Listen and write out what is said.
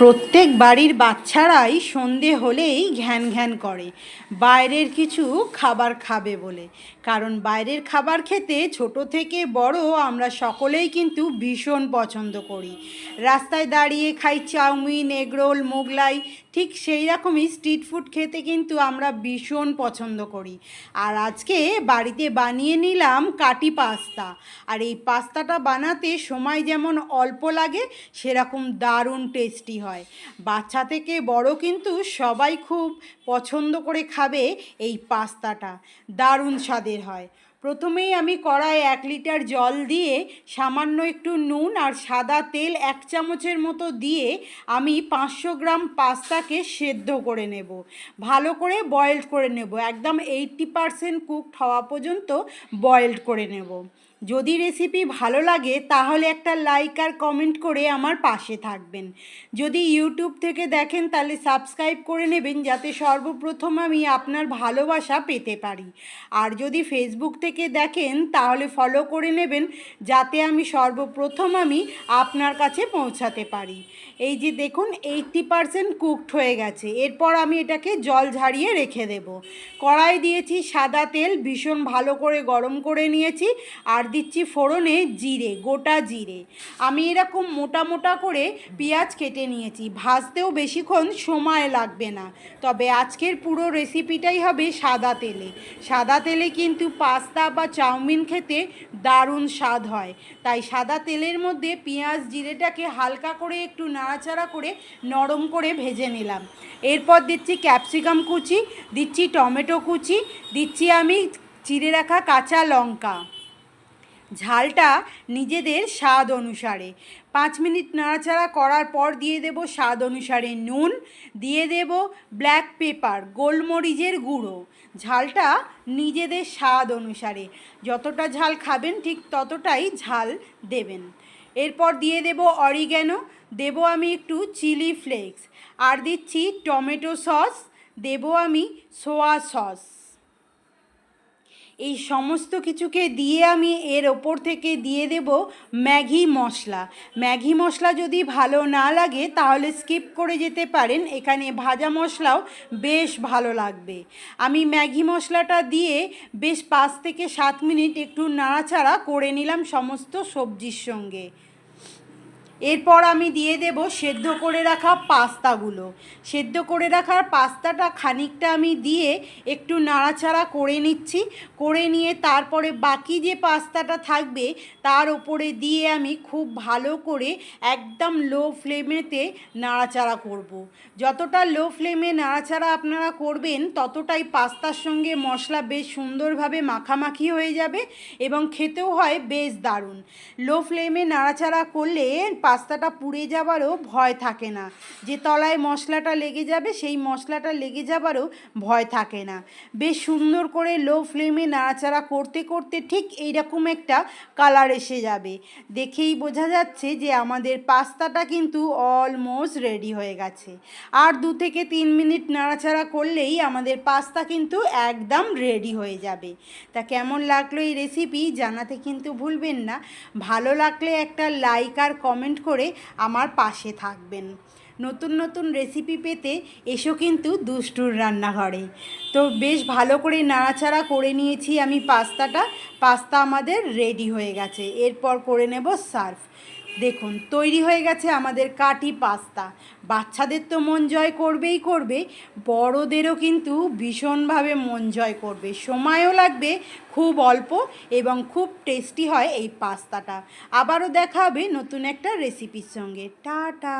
প্রত্যেক বাড়ির বাচ্চারাই সন্ধে হলেই ঘ্যান ঘ্যান করে। বাইরের কিছু খাবার খাবে বলে। কারণ বাইরের খাবার খেতে ছোট থেকে বড় আমরা সকলেই কিন্তু ভীষণ পছন্দ করি। রাস্তায় দাঁড়িয়ে খাই চাউমিন, এগরোল, মোগলাই, ঠিক সেই রকমই স্ট্রিট ফুড খেতে কিন্তু আমরা ভীষণ পছন্দ করি। আর আজকে বাড়িতে বানিয়ে নিলাম কাটি পাস্তা। আর এই পাস্তাটা বানাতে সময় যেমন অল্প লাগে, সেরকম দারুণ টেস্টি হয়। বাচ্চা থেকে বড় কিন্তু সবাই খুব পছন্দ করে খাবে এই পাস্তাটা। দারুণ স্বাদের হয়। প্রথমেই আমি কড়ায় এক লিটার জল দিয়ে সামান্য একটু নুন আর সাদা তেল এক চামচের মতো দিয়ে আমি পাঁচশো গ্রাম পাস্তাকে সেদ্ধ করে নেব। ভালো করে বয়েলড করে নেব। একদম এইট্টি পারসেন্ট কুকড হওয়া পর্যন্ত বয়েলড করে নেব। যদি রেসিপি ভালো লাগে, তাহলে একটা লাইক আর কমেন্ট করে আমার পাশে থাকবেন। যদি ইউটিউব থেকে দেখেন, তাহলে সাবস্ক্রাইব করে নেবেন, যাতে সর্বপ্রথম আমি আপনার ভালোবাসা পেতে পারি। আর যদি ফেসবুক থেকে দেখেন, তাহলে ফলো করে নেবেন, যাতে আমি সর্বপ্রথম আমি আপনার কাছে পৌঁছাতে পারি। এই যে দেখুন এইটটি পারসেন্ট কুকড হয়ে গেছে। এরপর আমি এটাকে জল ঝারিয়ে রেখে দেব। কড়াই দিয়েছি সাদা তেল, ভীষণ ভালো করে গরম করে নিয়েছি। আর দিচ্ছি ফোড়নে জিরে, গোটা জিরে। আমি এরকম মোটা মোটা করে পেঁয়াজ কেটে নিয়েছি। ভাজতেও বেশিক্ষণ সময় লাগবে না। তবে আজকের পুরো রেসিপিটাই হবে সাদা তেলে। সাদা তেলে কিন্তু পাস্তা বা চাউমিন খেতে দারুণ স্বাদ হয়। তাই সাদা তেলের মধ্যে পেঁয়াজ জিরেটাকে হালকা করে একটু নাড়াচাড়া করে নরম করে ভেজে নিলাম। এরপর দিচ্ছি ক্যাপসিকাম কুচি, দিচ্ছি টমেটো কুচি, দিচ্ছি আমি চিড়ে রাখা কাঁচা লঙ্কা। ঝালটা নিজেদের স্বাদ অনুসারে। পাঁচ মিনিট নাড়াচাড়া করার পর দিয়ে দেব স্বাদ অনুসারে নুন, দিয়ে দেব ব্ল্যাক পেপার, গোলমরিচের গুঁড়ো। ঝালটা নিজেদের স্বাদ অনুসারে। যতটা ঝাল খাবেন ঠিক ততটাই ঝাল দেবেন। এরপর দিয়ে দেব অরিগ্যানো, দেব আমি একটু চিলি ফ্লেক্স। আর দিচ্ছি টমেটো সস, দেব আমি সোয়া সস। এই সমস্ত কিছুকে দিয়ে আমি এর ওপর থেকে দিয়ে দেব ম্যাগি মশলা। ম্যাগি মশলা যদি ভালো না লাগে, তাহলে স্কিপ করে যেতে পারেন। এখানে ভাজা মশলাও বেশ ভালো লাগবে। আমি ম্যাগি মশলাটা দিয়ে বেশ পাঁচ থেকে সাত মিনিট একটু নাড়াচাড়া করে নিলাম সমস্ত সবজির সঙ্গে। এরপর আমি দিয়ে দেব সেদ্ধ করে রাখা পাস্তাগুলো। সেদ্ধ করে রাখার পাস্তাটা খানিকটা আমি দিয়ে একটু নাড়াচাড়া করে নিচ্ছি। করে নিয়ে তারপরে বাকি যে পাস্তাটা থাকবে, তার ওপরে দিয়ে আমি খুব ভালো করে একদম লো ফ্লেমেতে নাড়াচাড়া করব। যতটা লো ফ্লেমে নাড়াচাড়া আপনারা করবেন, ততটাই পাস্তার সঙ্গে মশলা বেশ সুন্দরভাবে মাখামাখি হয়ে যাবে এবং খেতেও হয় বেশ দারুণ। লো ফ্লেমে নাড়াচাড়া করলে পাস্তাটা পুড়ে যাবারও ভয় থাকে না। যে তলায় মশলাটা লেগে যাবে, সেই মশলাটা লেগে যাবারও ভয় থাকে না। বেশ সুন্দর করে লো ফ্লেমে নাড়াচাড়া করতে করতে ঠিক এইরকম একটা কালার এসে যাবে। দেখেই বোঝা যাচ্ছে যে আমাদের পাস্তাটা কিন্তু অলমোস্ট রেডি হয়ে গেছে। আর দু থেকে তিন মিনিট নাড়াচাড়া করলেই আমাদের পাস্তা কিন্তু একদম রেডি হয়ে যাবে। তা কেমন লাগল এই রেসিপি জানাতে কিন্তু ভুলবেন না। ভালো লাগলে একটা লাইক আর কমেন্ট করে আমার পাশে থাকবেন। নতুন নতুন রেসিপি পেতে এসো কিন্তু দুষ্টুর রান্নাঘরে। তো বেশ ভালো করে নাড়াচাড়া করে নিয়েছি আমি পাস্তাটা। পাস্তা আমাদের রেডি হয়ে গেছে। এরপর করে নেব সার্ভ দেখুন, তৈরি হয়ে গেছে আমাদের কাটি পাস্তা। বাচ্চাদের তো মন জয় করবেই করবে, বড়োদেরও কিন্তু ভীষণভাবে মন জয় করবে। সময়ও লাগবে, খুব অল্প এবং খুব টেস্টি হয় এই পাস্তাটা। আবারও দেখা হবে নতুন একটা রেসিপির সঙ্গে। টাটা!